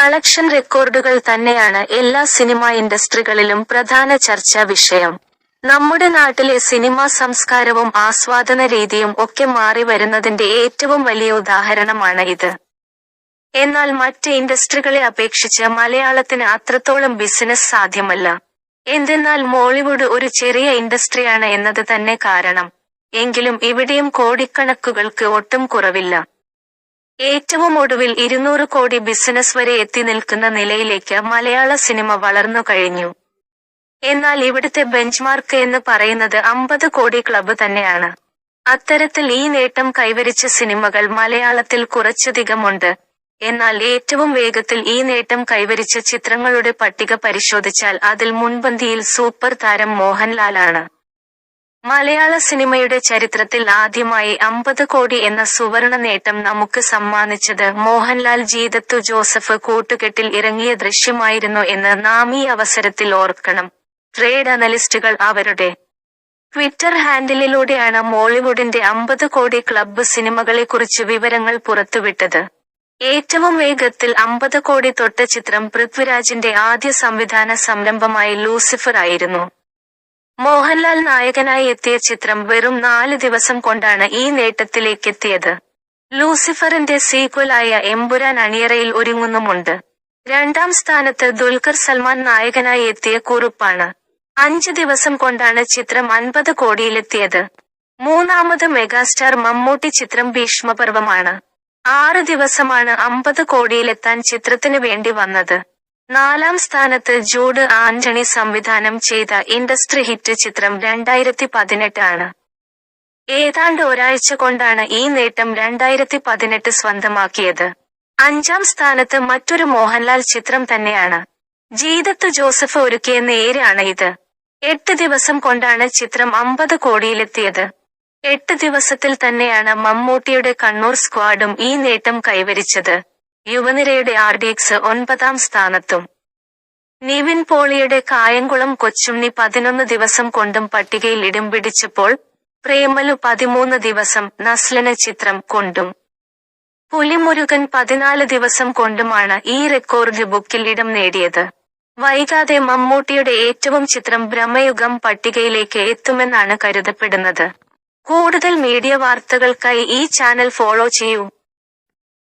Collection റെക്കോർഡുകൾ തന്നെയാണ് എല്ലാ സിനിമാ ഇൻഡസ്ട്രികളിലും പ്രധാന ചർച്ചാ വിഷയം. നമ്മുടെ നാട്ടിലെ സിനിമാ സംസ്കാരവും ആസ്വാദന രീതിയും ഒക്കെ മാറി വരുന്നതിന്റെ ഏറ്റവും വലിയ ഉദാഹരണമാണ് ഇത്. എന്നാൽ മറ്റ് ഇൻഡസ്ട്രികളെ അപേക്ഷിച്ച് മലയാളത്തിന് അത്രത്തോളം ബിസിനസ് സാധ്യമല്ല. എന്തെന്നാൽ മോളിവുഡ് ഒരു ചെറിയ ഇൻഡസ്ട്രിയാണ് എന്നത് തന്നെ കാരണം. എങ്കിലും ഇവിടെയും കോടിക്കണക്കുകൾക്ക് ഒട്ടും കുറവില്ല. ഏറ്റവും ഒടുവിൽ ഇരുന്നൂറ് കോടി ബിസിനസ് വരെ എത്തി നിൽക്കുന്ന നിലയിലേക്ക് മലയാള സിനിമ വളർന്നു കഴിഞ്ഞു. എന്നാൽ ഇവിടുത്തെ ബെഞ്ച്മാർക്ക് എന്ന് പറയുന്നത് അമ്പത് കോടി ക്ലബ്ബ് തന്നെയാണ്. അത്തരത്തിൽ ഈ നേട്ടം കൈവരിച്ച സിനിമകൾ മലയാളത്തിൽ കുറച്ചധികമുണ്ട്. എന്നാൽ ഏറ്റവും വേഗത്തിൽ ഈ നേട്ടം കൈവരിച്ച ചിത്രങ്ങളുടെ പട്ടിക പരിശോധിച്ചാൽ അതിൽ മുൻപന്തിയിൽ സൂപ്പർ താരം മോഹൻലാലാണ്. മലയാള സിനിമയുടെ ചരിത്രത്തിൽ ആദ്യമായി അമ്പത് കോടി എന്ന സുവർണ നേട്ടം നമുക്ക് സമ്മാനിച്ചത് മോഹൻലാൽ ജീതത്തു ജോസഫ് കൂട്ടുകെട്ടിൽ ഇറങ്ങിയ ദൃശ്യമായിരുന്നു എന്ന് നാം ഈ അവസരത്തിൽ ഓർക്കണം. ട്രേഡ് അനലിസ്റ്റുകൾ അവരുടെ ട്വിറ്റർ ഹാൻഡിലിലൂടെയാണ് മോളിവുഡിന്റെ അമ്പത് കോടി ക്ലബ്ബ് സിനിമകളെക്കുറിച്ച് വിവരങ്ങൾ പുറത്തുവിട്ടത്. ഏറ്റവും വേഗത്തിൽ അമ്പത് കോടി തൊട്ട ചിത്രം പൃഥ്വിരാജിന്റെ ആദ്യ സംവിധാന സംരംഭമായി ലൂസിഫർ ആയിരുന്നു. മോഹൻലാൽ നായകനായി എത്തിയ ചിത്രം വെറും നാല് ദിവസം കൊണ്ടാണ് ഈ നേട്ടത്തിലേക്കെത്തിയത്. ലൂസിഫറിന്റെ സീക്വലായ എമ്പുരാൻ അണിയറയിൽ ഒരുങ്ങുന്നുമുണ്ട്. രണ്ടാം സ്ഥാനത്ത് ദുൽഖർ സൽമാൻ നായകനായി എത്തിയ കുറുപ്പാണ്. അഞ്ച് ദിവസം കൊണ്ടാണ് ചിത്രം അൻപത് കോടിയിലെത്തിയത്. മൂന്നാമത് മെഗാസ്റ്റാർ മമ്മൂട്ടി ചിത്രം ഭീഷ്മപർവമാണ്. ആറ് ദിവസമാണ് അമ്പത് കോടിയിലെത്താൻ ചിത്രത്തിന് വേണ്ടി വന്നത്. നാലാം സ്ഥാനത്ത് ജോഡ് ആന്റണി സംവിധാനം ചെയ്ത ഇൻഡസ്ട്രി ഹിറ്റ് ചിത്രം രണ്ടായിരത്തി പതിനെട്ട് ആണ് ഏതാണ്ട് ഒരാഴ്ച കൊണ്ടാണ് ഈ നേട്ടം രണ്ടായിരത്തി പതിനെട്ട് സ്വന്തമാക്കിയത്. അഞ്ചാം സ്ഥാനത്ത് മറ്റൊരു മോഹൻലാൽ ചിത്രം തന്നെയാണ്. ജീതത്ത് ജോസഫ് ഒരുക്കിയ നേരാണ് ഇത്. എട്ട് ദിവസം കൊണ്ടാണ് ചിത്രം അമ്പത് കോടിയിലെത്തിയത്. എട്ട് ദിവസത്തിൽ തന്നെയാണ് മമ്മൂട്ടിയുടെ കണ്ണൂർ സ്ക്വാഡും ഈ നേട്ടം കൈവരിച്ചത്. യുവനിരയുടെ ആർ ഡി എക്സ് ഒൻപതാം സ്ഥാനത്തും. നിവിൻ പോളിയുടെ കായംകുളം കൊച്ചുണ്ണി പതിനൊന്ന് ദിവസം കൊണ്ടും പട്ടികയിൽ ഇടം പിടിച്ചപ്പോൾ പ്രേമലു പതിമൂന്ന് ദിവസം നസ്ലന ചിത്രം കൊണ്ടും. പുലിമുരുകൻ പതിനാല് ദിവസം കൊണ്ടുമാണ് ഈ റെക്കോർഡ് ബുക്കിൽ ഇടം നേടിയത്. വൈകാതെ മമ്മൂട്ടിയുടെ ഏറ്റവും ചിത്രം ബ്രഹ്മയുഗം പട്ടികയിലേക്ക് എത്തുമെന്നാണ് കരുതപ്പെടുന്നത്. കൂടുതൽ മീഡിയ വാർത്തകൾക്കായി ഈ ചാനൽ ഫോളോ ചെയ്യൂ.